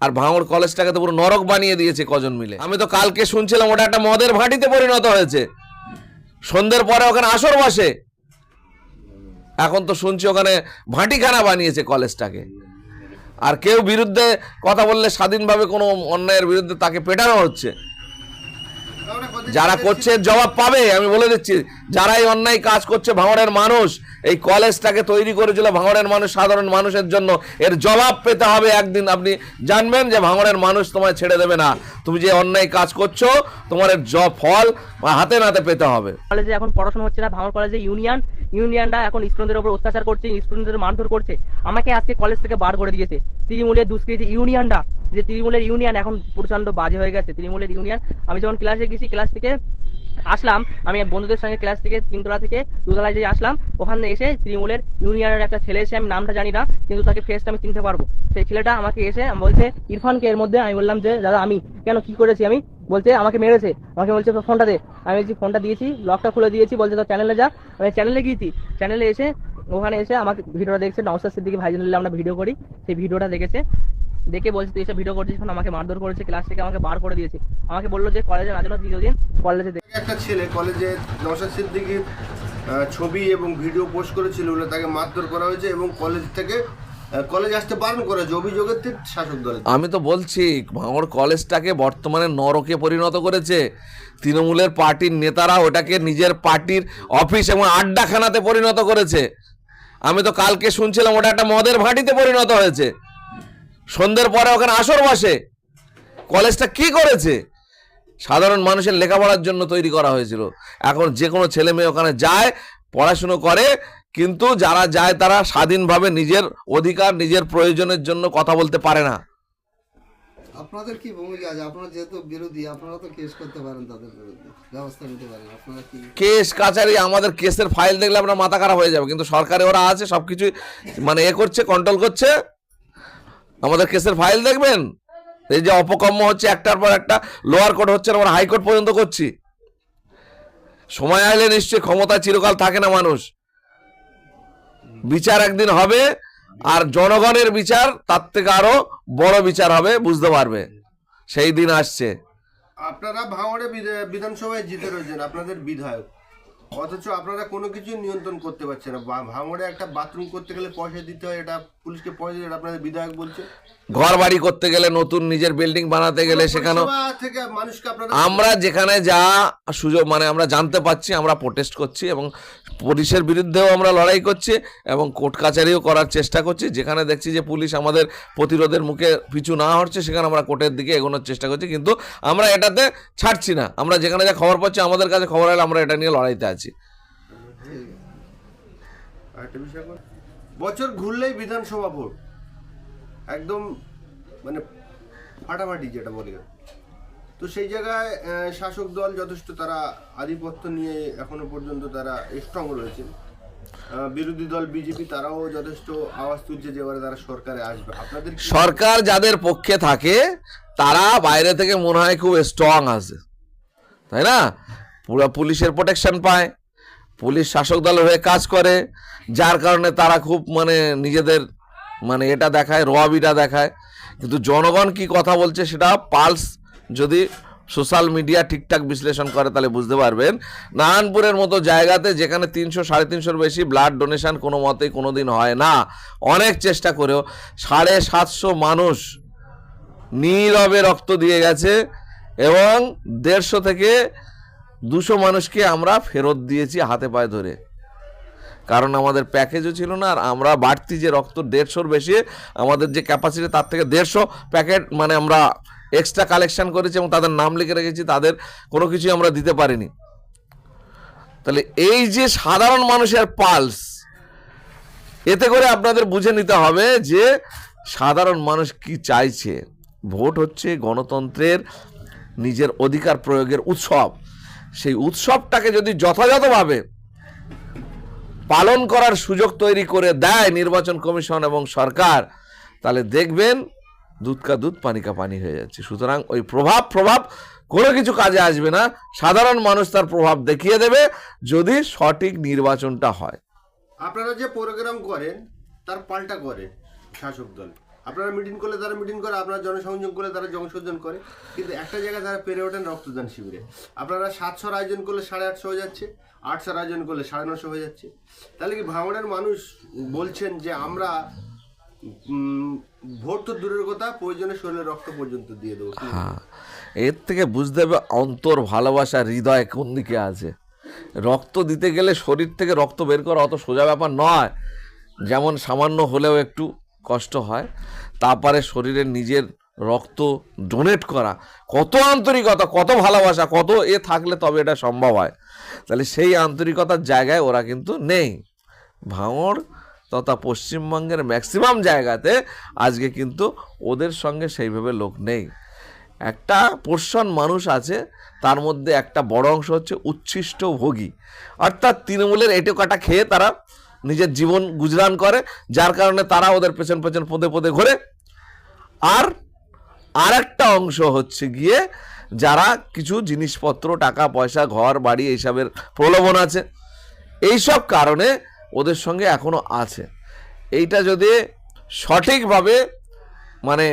আর ভাঙড় কলেজটাকে তো পুরো নরক বানিয়ে দিয়েছে কজন মিলে। আমি তো কালকে শুনছিলাম ওটা একটা মদের ভাটিতে পরিণত হয়েছে। সন্ধ্যের পরে ওখানে আসর বসে। এখন তো শুনছি ওখানে ভাটিখানা বানিয়েছে কলেজটাকে। আর কেউ বিরুদ্ধে কথা বললে স্বাধীনভাবে কোনো অন্যায়ের বিরুদ্ধে তাকে পেটানো হচ্ছে। যারা করছে জবাব পাবে, আমি বলে দিচ্ছি যারা এই অন্যায় কাজ করছে ভাঙড়ের মানুষ, এই কলেজটাকে তৈরি করেছিল ভাঙড়ের মানুষ, সাধারণ মানুষের জন্য। এর জবাব পেতে হবে একদিন। আপনি জানবেন যে ভাঙড়ের মানুষ তোমায় ছেড়ে দেবে না। তুমি যে অন্যায় কাজ করছ, তোমার এর জ, ফল হাতে নাতে পেতে হবে। কলেজে এখন পড়াশোনা হচ্ছে না, ভাঙড় কলেজে ইউনিয়ন ইউনিয়নটা এখন স্টুডেন্টদের উপর অত্যাচার করছে, স্টুডেন্টদের মারধর করছে। আমাকে আজকে কলেজ থেকে বার করে দিয়েছে। তৃণমূলের দুষ্কৃতি ইউনিয়নটা, যে তৃণমূলের ইউনিয়ন এখন প্রচণ্ড বাজে হয়ে গেছে। তৃণমূলের ইউনিয়ন, আমি যখন ক্লাসে গেছি ক্লাস থেকে আসলাম, আমি বন্ধুদের সঙ্গে ক্লাস থেকে, তিনতলা থেকে দুতলায় যে আসলাম, ওখানে এসে তৃণমূলের ইউনিয়নের একটা ছেলে এসে, আমি নামটা জানি না, কিন্তু তাকে ফেসটা আমি চিনতে পারব। সেই ছেলেটা আমাকে এসে বলছে, ইরফানকে এর মধ্যে, আমি বললাম যে, দাদা, আমি কেন কি করেছি আমি? বলছে, আমাকে মেরেছে। আমাকে বলছে তো ফোনটা দে। আমি বলছি ফোনটা দিয়েছি লকটা খুলে দিয়েছি। বলছে তো চ্যানেলে যা। আমি চ্যানেলে গিয়েছি। চ্যানেলে এসে, ওখানে এসে আমাকে ভিডিওটা দেখছে। নওসাদ সিদ্দিকি ভাইজান আমরা ভিডিও করি। সেই ভিডিওটা দেখেছে। দেখে বলছে, তুই এসে ভিডিও করছিস এখন আমাকে মারধর করেছে ক্লাস থেকে আমাকে বার করে দিয়েছে। আমাকে বলল যে কলেজে না জন্য দ্বিতীয় দিন কলেজে একটা ছেলে কলেজে নশা সিদ্দিকির ছবি এবং ভিডিও পোস্ট করেছিল। তাকে মারধর করা হয়েছে এবং কলেজ থেকে কলেজ আসতে বারণ করা হয়েছে অভিযোগের শাসক দলের। আমি তো বলছি, ভাঙড় কলেজটাকে বর্তমানে নরকে পরিণত করেছে। তৃণমূলের পার্টির নেতারা ওটাকে নিজের পার্টির অফিস এবং আড্ডাখানাতে পরিণত করেছে। আমি তো কালকে শুনছিলাম, ওটা একটা মদের ভাটিতে পরিণত হয়েছে। সন্ধ্যের পরে ওখানে আসর বসে। কলেজটা কি করেছে? সাধারণ মানুষের লেখাপড়ার জন্য তৈরি করা হয়েছিল। এখন যে কোনো ছেলে মেয়ে ওখানে যায়, পড়াশুনো করে কিন্তু যারা যায় তারা স্বাধীনভাবে নিজের অধিকার নিজের প্রয়োজনের জন্য কথা বলতে পারে না। আপনাদের কি ভূমিকা আছে? আপনারা যেহেতু বিরোধী আপনারা তো কেস করতে পারেন তাদের বিরুদ্ধে ব্যবস্থা নিতে পারেন। আপনারা কি কেস কাছারি আমাদের কেসের ফাইল দেখলে আমরা মাথা খারাপ হয়ে যাবে কিন্তু সরকারে ওরা আছে সবকিছু মানে এ করছে কন্ট্রোল করছে। আমাদের কেসের ফাইল দেখবেন? এই যে অপকর্ম হচ্ছে একটার পর একটা লোয়ার কোর্ট হচ্ছে আমরা হাইকোর্ট পর্যন্ত করছি। সময় আইলে নিশ্চয়ই ক্ষমতা চিরকাল থাকে না মানুষ। বিচার একদিন হবে, আর জনগণের বিচার, তার থেকে আরও বড় বিচার হবে, বুঝতে পারবে। সেই দিন আসছে। আপনারা ভাঙড়ে বিধা- বিধানসভায় জিতে রয়েছেন, আপনাদের বিধায়ক। অথচ আপনারা কোনো কিছু নিয়ন্ত্রণ করতে পারছেন না। ভাঙড়ে একটা বাথরুম করতে গেলে পয়সা দিতে হয় এটা পুলিশকে পয়সা দিতে এটা আপনাদের বিধায়ক বলছে। ঘর বাড়ি করতে গেলে নতুন নিজের বিল্ডিং বানাতে গেলে থেকে মানুষকে আপনারা আমরা যেখানে যা সুযোগ মানে আমরা জানতে পাচ্ছি আমরা প্রোটেস্ট করছি এবং পুলিশের বিরুদ্ধেও আমরা লড়াই করছি এবং কোর্ট কাচারিও করার চেষ্টা করছি। যেখানে দেখছি যে পুলিশ আমাদের প্রতিরোধের মুখে পিছু না হচ্ছে সেখানে আমরা কোর্টের দিকে এগোনোর চেষ্টা করছি। কিন্তু আমরা এটাতে ছাড়ছি না। আমরা যেখানে যা খবর পাচ্ছি আমাদের কাছে খবর হলে আমরা এটা নিয়ে লড়াইতে আছি। বল। বছর ঘুরলেই বিধানসভা ভোট। একদম মানে ফাটাফাটি যেটা বলি। তো সেই জায়গায় শাসক দল যথেষ্ট তারা আধিপত্য নিয়ে এখনও পর্যন্ত তারা স্ট্রং রয়েছে। বিরোধী দল বিজেপি তারাও যথেষ্ট আওয়াজ তুলছে যে এবারে তারা সরকারে আসবে। আপনাদের সরকার যাদের পক্ষে থাকে তারা বাইরে থেকে মনে হয় খুব স্ট্রং আছে। তাই না? পুরো পুলিশের প্রোটেকশন পায়। পুলিশ শাসক দলের হয়ে কাজ করে, যার কারণে তারা খুব মানে নিজেদের মানে এটা দেখায় রবিটা দেখায়। কিন্তু জনগণ কি কথা বলছে সেটা পালস যদি সোশ্যাল মিডিয়া ঠিকঠাক বিশ্লেষণ করে তাহলে বুঝতে পারবেন। নারায়ণপুরের মতো জায়গাতে যেখানে তিনশো, সাড়ে তিনশোর বেশি ব্লাড ডোনেশন কোনো মতেই কোনো দিন হয় না। অনেক চেষ্টা করেও সাড়ে সাতশো মানুষ নীরবে রক্ত দিয়ে গেছে এবং দেড়শো থেকে দুশো মানুষকে আমরা ফেরত দিয়েছি হাতে পায়ে ধরে। কারণ আমাদের প্যাকেজও ছিল না, আর আমরা বাড়তি যে রক্ত দেড়শোর বেশি, আমাদের যে ক্যাপাসিটি তার থেকে দেড়শো প্যাকেট মানে আমরা এক্সট্রা কালেকশন করেছি এবং তাদের নাম লিখে রেখেছি, তাদের কোনো কিছুই আমরা দিতে পারিনি। তাহলে এই যে সাধারণ মানুষের পালস এতে করে আপনাদের বুঝে নিতে হবে যে সাধারণ মানুষ কি চাইছে। ভোট হচ্ছে গণতন্ত্রের নিজের অধিকার প্রয়োগের উৎসব। সেই উৎসবটাকে যদি যথাযথভাবে পালন করার সুযোগ তৈরি করে দেয় নির্বাচন কমিশন এবং সরকার, তাহলে দেখবেন দুধ কা দুধ, পানি কা পানি হয়ে যাচ্ছে। সুতরাং ওই প্রভাব প্রভাব কোনো কিছু কাজে আসবে না। সাধারণ মানুষ তার প্রভাব দেখিয়ে দেবে যদি সঠিক নির্বাচনটা হয়। আপনারা যে প্রোগ্রাম করেন, তার পাল্টা করে শাসক দল। আপনারা মিটিং করলে তারা মিটিং করে, আপনারা জনসংযোগ করলে তারা জনসংযোগ করে। কিন্তু একটা জায়গায় তারা পেরে ওঠেন রক্তদান শিবিরে। আপনারা সাতশোর আয়োজন করলে সাড়ে আটশো হয়ে যাচ্ছে, আটশোর আয়োজন করলে সাড়ে নশো হয়ে যাচ্ছে। তাহলে কি ভাঙড়ের মানুষ বলছেন যে আমরা ভোট তো দূরের কথা, প্রয়োজনে শরীরে রক্ত পর্যন্ত দিয়ে দেবো? হ্যাঁ এর থেকে বুঝতে হবে অন্তর ভালোবাসা, হৃদয় কোন দিকে আছে। রক্ত দিতে গেলে শরীর থেকে রক্ত বের করা অত সোজা ব্যাপার নয়। যেমন সামান্য হলেও একটু কষ্ট হয়, তারপরে শরীরের নিজের রক্ত ডোনেট করা। কত আন্তরিকতা, কত ভালোবাসা, কত এ থাকলে তবে এটা সম্ভব হয়। তাহলে সেই আন্তরিকতার জায়গায় ওরা কিন্তু নেই। ভাঙড় তথা পশ্চিমবঙ্গের ম্যাক্সিমাম জায়গাতে আজকে কিন্তু ওদের সঙ্গে সেইভাবে লোক নেই। একটা পোর্শন মানুষ আছে, তার মধ্যে একটা বড় অংশ হচ্ছে উচ্ছিষ্ট ভোগী অর্থাৎ তৃণমূলের এটো কাটা খেয়ে তারা নিজের জীবন গুজরান করে, যার কারণে তারা ওদের পেছন পেছন পদে পদে ঘোরে। আর আর একটা অংশ হচ্ছে গিয়ে যারা কিছু জিনিসপত্র, টাকা, পয়সা, ঘর, বাড়ি এইসবের প্রলোভন আছে, এইসব কারণে ওদের সঙ্গে এখনও আছে। এইটা যদি সঠিকভাবে মানে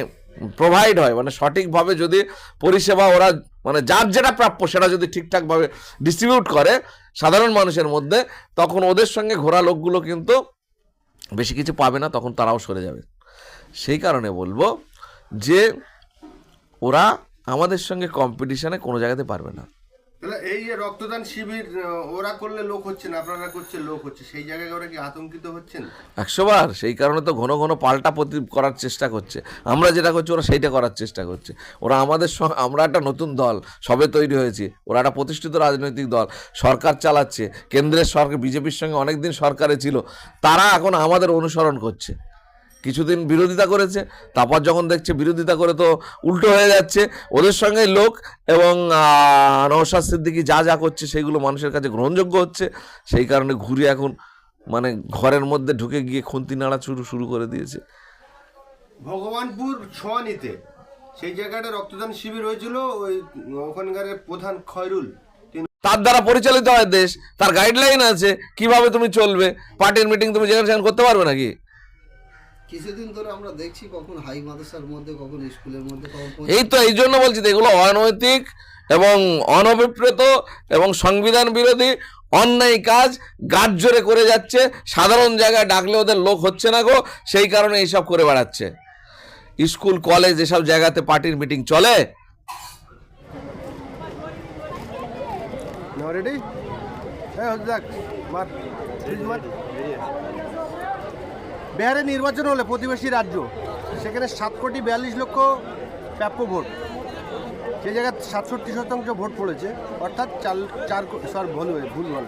প্রোভাইড হয় মানে সঠিকভাবে যদি পরিষেবা ওরা মানে যার যেটা প্রাপ্য সেটা যদি ঠিকঠাকভাবে ডিস্ট্রিবিউট করে সাধারণ মানুষের মধ্যে, তখন ওদের সঙ্গে ঘোরা লোকগুলো কিন্তু বেশি কিছু পাবে না, তখন তারাও সরে যাবে। সেই কারণে বলব যে ওরা আমাদের সঙ্গে কম্পিটিশানে কোনো জায়গাতে পারবে না। এই যে রক্তদান শিবির ওরা করলে লোক হচ্ছে না, আপনারা করছে লোক হচ্ছে, সেই জায়গায় ওরা কি আতঙ্কিত হচ্ছেন? একশো বার সেই কারণে তো ঘন ঘন পাল্টা প্রতি করার চেষ্টা করছে। আমরা যেটা করছি, ওরা সেইটা করার চেষ্টা করছে। ওরা আমাদের সঙ্গে আমরা একটা নতুন দল, সবে তৈরি হয়েছি। ওরা একটা প্রতিষ্ঠিত রাজনৈতিক দল, সরকার চালাচ্ছে। কেন্দ্রের সরকার, বিজেপির সঙ্গে অনেক দিন সরকারে ছিল। তারা এখন আমাদের অনুসরণ করছে। কিছুদিন বিরোধিতা করেছে তারপর যখন দেখছে বিরোধিতা করে তো উল্টো হয়ে যাচ্ছে। ওদের সঙ্গে লোক এবং নওশাদ সিদ্দিকি যা যা করছে সেইগুলো মানুষের কাছে গ্রহণযোগ্য হচ্ছে। সেই কারণে ঘুরে এখন মানে ঘরের মধ্যে ঢুকে গিয়ে খুন্তি নাড়া শুরু শুরু করে দিয়েছে। ভগবানপুর ছোঁয়ানিতে সেই জায়গাটা রক্তদান শিবির হয়েছিল ওই ওখানকার প্রধান খয়রুল। তার দ্বারা পরিচালিত হয় দেশ তার গাইডলাইন আছে কীভাবে তুমি চলবে? পার্টির মিটিং তুমি যেখানে সেখানে করতে পারবে নাকি? কিছুদিন ধরে আমরা দেখছি কখন হাই মাদ্রাসার মধ্যে কখন স্কুলের মধ্যে কখন এই তো এই জন্য বলছি এগুলো অনৈতিক এবং অনভিপ্রেত এবং সংবিধান বিরোধী অন্যায় কাজ গাছ জোরে করে যাচ্ছে। সাধারণ জায়গায় ডাকলে ওদের লোক হচ্ছে না গো সেই কারণে এইসব করে বেড়াচ্ছে। স্কুল কলেজ এসব জায়গাতে পার্টির মিটিং চলে? রেডি হ্যাঁ দেখ মার। মার বিহারে নির্বাচন হলে প্রতিবেশী রাজ্য, সেখানে সাত কোটি বিয়াল্লিশ লক্ষ প্রাপ্য ভোট। সে জায়গায় সাতষট্টি শতাংশ ভোট পড়েছে, অর্থাৎ চার চার সর ভুল ভুল ভুল